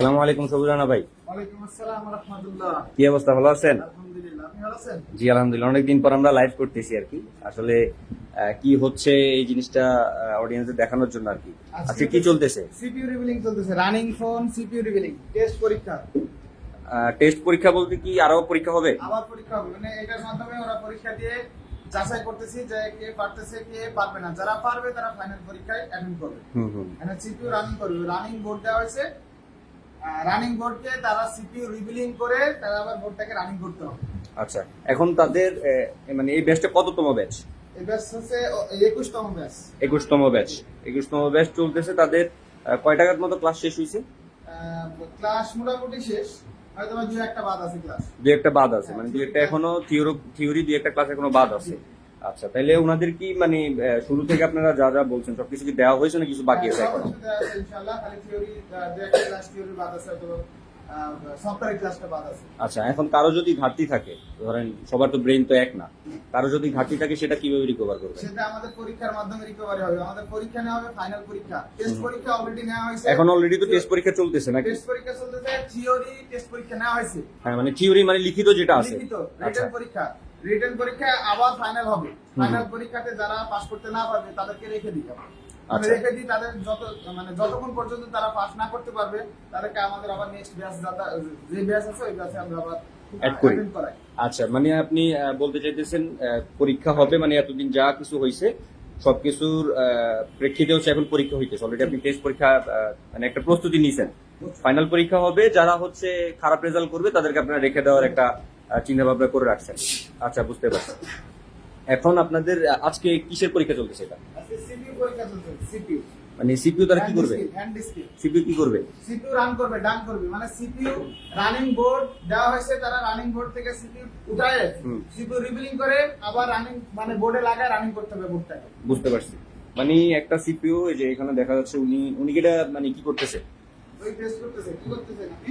আসসালামু আলাইকুম সবুজানা ভাই। কি অবস্থা ভালো আছেন? ভালো জি আলহামদুলিল্লাহ অনেকদিন পর আমরা লাইভ করতেছি আর কি। আসলে কি হচ্ছে এই জিনিসটা অডিয়েন্সে দেখানোর জন্য আর কি। আজকে কি চলতেছে? সিপিইউ রিভিলিং চলতেছে running phone CPU revealing test পরীক্ষা। টেস্ট পরীক্ষা বলতে কি আরও পরীক্ষা হবে? আবার পরীক্ষা হবে মানে এটার মাধ্যমে ওরা পরীক্ষা দিয়ে যাচাই করতেছি যে কে পারতেছে কে পারবে না। যারা পারবে তারা ফাইনাল পরীক্ষায় অ্যাটেন্ড করবে। হুম হুম। মানে সিপিইউ রানিং করবে রানিং বোর্ড দেওয়া হয়েছে রানিং বোর্ডকে তারা সিপিইউ রিভিলিং করে তারা আবার বোর্ডটাকে রানিং করতে হবে। আচ্ছা এখন তাদের মানে এই ব্যাচটা কততম ব্যাচ এই ব্যাচ হচ্ছে একুশতম ব্যাচ একুশতম ব্যাচ একুশতম ব্যাচ চলতেছে তাদের কয় টাকার মতো ক্লাস শেষ হয়েছে ক্লাস মোটামুটি শেষ। হয়তো একটা বাদ আছে ক্লাস একটা বাদ আছে মানে দু একটা এখনও থিওরি থিওরি দু একটা ক্লাস এখনও বাদ আছে। আচ্ছা তাহলে ওনাদের কি মানে শুরু থেকে আপনারা যা যা বলছেন সবকিছু কি দেওয়া হয়েছে না কিছু বাকি আছে এখন? আচ্ছা এখন কারও যদি ঘাটতি থাকে ধরেন সবার তো ব্রেন তো এক না কারও যদি ঘাটতি থাকে সেটা কীভাবে রিকভার করবে সেটা আমাদের পরীক্ষার মাধ্যমে রিকভারি হবে। আমাদের পরীক্ষা নেওয়া হবে ফাইনাল পরীক্ষা। টেস্ট পরীক্ষা অলরেডি নেওয়া হয়েছে। এখন অলরেডি তো টেস্ট পরীক্ষা চলতেছে নাকি? টেস্ট পরীক্ষা চলতেছে থিওরি টেস্ট পরীক্ষা নেওয়া হয়েছে। হ্যাঁ মানে থিওরি মানে লিখিত যেটা আছে। লিখিত আচ্ছা। রিটেন পরীক্ষা। রিটেন পরীক্ষা আবার ফাইনাল হবে। ফাইনাল পরীক্ষাতে যারা পাস করতে না পারবে তাদেরকে রেখে দিতে হবে। আচ্ছা। রেখে দিই তাদের যত মানে যতক্ষণ পর্যন্ত তারা পাস না করতে পারবে তাদেরকে আমাদের আবার নেক্সট ব্যাচ যে ব্যাচ আছে ওই ব্যাচে আমরা আবার করি। আচ্ছা মানে আপনি বলতে চাইতেছেন পরীক্ষা হবে মানে এতদিন যা কিছু হয়েছে সবকিছুর প্রেক্ষিতে হচ্ছে এখন পরীক্ষা হইতেছে। অলরেডি আপনি টেস্ট পরীক্ষা মানে একটা প্রস্তুতি নিয়েছেন ফাইনাল পরীক্ষা হবে যারা হচ্ছে খারাপ রেজাল্ট করবে তাদেরকে আপনারা রেখে দেওয়ার একটা চিন্তা ভাবনা করে রাখছেন। আচ্ছা বুঝতে পারছি। এখন আপনাদের আজকে কিসের পরীক্ষা চলতেছে এটা? চলছে সিপিইউ মানে সিপিইউ তারা কি করবে? সিপিইউ কি করবে? সিপিইউ রান করবে ডান করবে। মানে সিপিইউ রানিং বোর্ড দেওয়া হয়েছে তারা রানিং বোর্ড থেকে সিপিইউ উঠায় হুম। সিপিইউ রিবিলিং করে আবার রানিং মানে বোর্ডে লাগায় রানিং করতে হবে বোর্ডটাকে। বুঝতে পারছি। মানে একটা সিপিইউ এই যে এখানে দেখা যাচ্ছে উনি উনি এটা মানে কি করতেছে? ওই টেস্ট করতেছে কি করতেছে আপনি?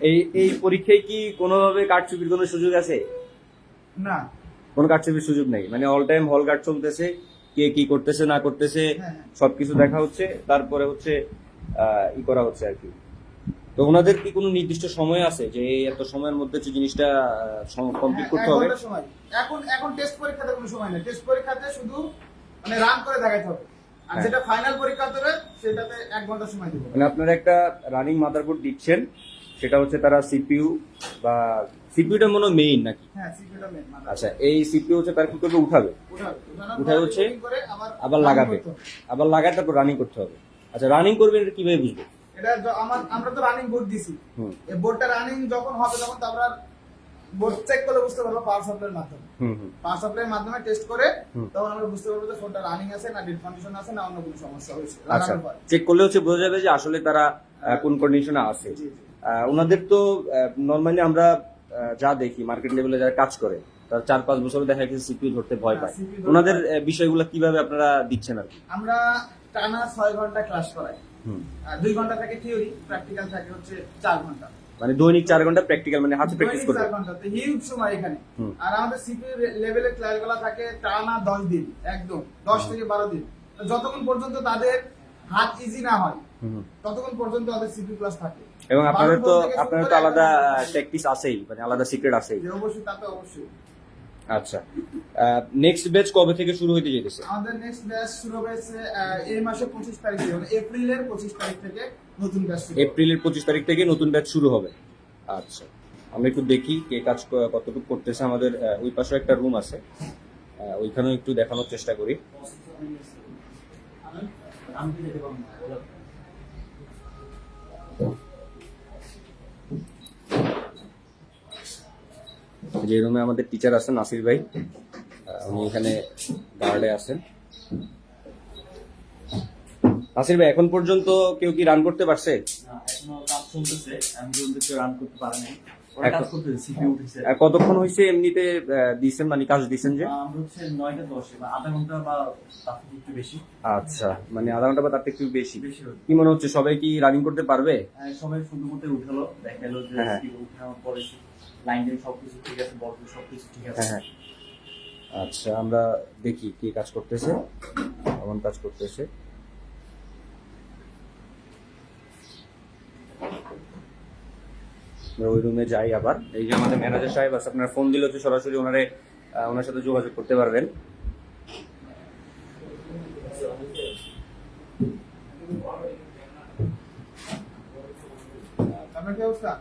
এই এই পরীক্ষায় কি কোনোভাবে কারচুপির কোনো সুযোগ আছে? না। কোনো কারচুপির সুযোগ নেই? মানে অল টাইম হল গার্ড চলতেছে কে কি করতেছে না করতেছে হ্যাঁ, হ্যাঁ। সবকিছু দেখা হচ্ছে তারপরে হচ্ছে ই করা হচ্ছে আর কি। তো ওনাদের কি কোনো নির্দিষ্ট সময় আছে যে এই এত সময়ের মধ্যে হচ্ছে জিনিসটা কমপ্লিট হ্যাঁ, করতে হবে? এখন এখন টেস্ট পরীক্ষাতে কোনো সময় নেই। টেস্ট পরীক্ষাতে শুধু মানে রান করে দেখাইতে হবে। আর হ্যাঁ। যেটা ফাইনাল পরীক্ষা হবে সেটাতে এক ঘণ্টা সময় দিব মানে আপনারা একটা রানিং মাদারবোর্ড দিচ্ছেন সেটা হচ্ছে তারা সিপিইউ বা সিপিইউটা মনে মেইন নাকি? হ্যাঁ সিপিটা মেন মানে আচ্ছা এই সিপিইউ হচ্ছে তার কি করবে? উঠাবে। উঠাবে। উঠায় হচ্ছে আবার লাগাবে। আবার লাগায় তারপর রানিং করতে হবে। আচ্ছা রানিং করবেন এটা কীভাবে বুঝবে? এটা আমার আমরা তো রানিং বোর্ড দিছি। হুম। এই বোর্ডটা রানিং যখন হবে তখন তো আমরা চেক বুঝতে পারব পাওয়ার সাপ্লাইয়ের মাধ্যমে। পাওয়ার সাপ্লাইয়ের মাধ্যমে টেস্ট করে তখন আমরা বুঝতে পারব যে ফোনটা রানিং আছে না ডেড কন্ডিশন আছে না অন্য কোনো সমস্যা হয়েছে। আচ্ছা চেক করলে হচ্ছে বোঝা যাবে যে আসলে তারা কোন কন্ডিশনে আছে। ওনাদের তো নর্মালি আমরা যা দেখি মার্কেট লেভেলে যারা কাজ করে তার চার পাঁচ বছর দেখা গেছে সিপিইউ ধরতে ভয় পায়। হ্যাঁ, ধরতে ওনাদের বিষয়গুলো কীভাবে আপনারা দিচ্ছেন আর আমরা টানা ছয় ঘণ্টা ক্লাস করাই। হুম। আর দুই ঘণ্টা থাকে থিওরি প্র্যাকটিক্যাল থাকে হচ্ছে চার ঘণ্টা। মানে দৈনিক চার ঘণ্টা প্র্যাকটিক্যাল মানে হাতে প্র্যাকটিস করতে করবে। চার ঘণ্টা হিউজ সময় এখানে। আর আমাদের সিপি লেভেলের ক্লাসগুলো থাকে টানা দশ দিন একদম দশ থেকে বারো দিন। তো যতক্ষণ পর্যন্ত তাদের হাত ইজি না হয় ততক্ষণ পর্যন্ত তাদের সিপি ক্লাস থাকে। এবং আপনাদের তো আপনাদের তো আলাদা প্র্যাকটিস আছেই মানে আলাদা সিক্রেট আছেই। অবশ্যই তাতে অবশ্যই। আচ্ছা। নেক্সট ব্যাচ কবে থেকে শুরু হইতে যেতেছে আমাদের নেক্সট ব্যাচ শুরু হয়েছে এই মাসের পঁচিশ তারিখ থেকে মানে এপ্রিলের পঁচিশ তারিখ থেকে নতুন ব্যাচ শুরু হবে। এপ্রিলের পঁচিশ তারিখ থেকে নতুন ব্যাচ শুরু হবে। আচ্ছা। আমরা একটু দেখি কে কাজ কতটুকু করতেছে আমাদের ওই পাশে একটা রুম আছে। ওইখানেও একটু দেখানোর চেষ্টা করি। যে রুমে আমাদের টিচার আছেন নাসির ভাই উনি এখানে গার্ডে আছেন। নাসির ভাই এখন পর্যন্ত কেউ কি রান করতে পারছে? কতক্ষণ হয়েছে এমনিতে দিছেন মানে কাজ দিছেন যে? আচ্ছা মানে আধা ঘণ্টা বা তার থেকে একটু বেশি। কি মনে হচ্ছে সবাই কি রানিং করতে পারবে? হ্যাঁ, সবাই মতো উঠালো দেখাল যে হ্যাঁ। স্কিল উঠানোর পরে লাইন টাইন সবকিছু ঠিক আছে বল সবকিছু ঠিক আছে। হ্যাঁ আচ্ছা আমরা দেখি কি কাজ করতেছে কেমন কাজ করতেছে। আমরা ওই রুমে যাই আবার। এই যে আমাদের ম্যানেজার সাহেব আছে আপনার ফোন দিলে হচ্ছে সরাসরি ওনারে ওনার সাথে যোগাযোগ করতে পারবেন। আপনার কি অবস্থা?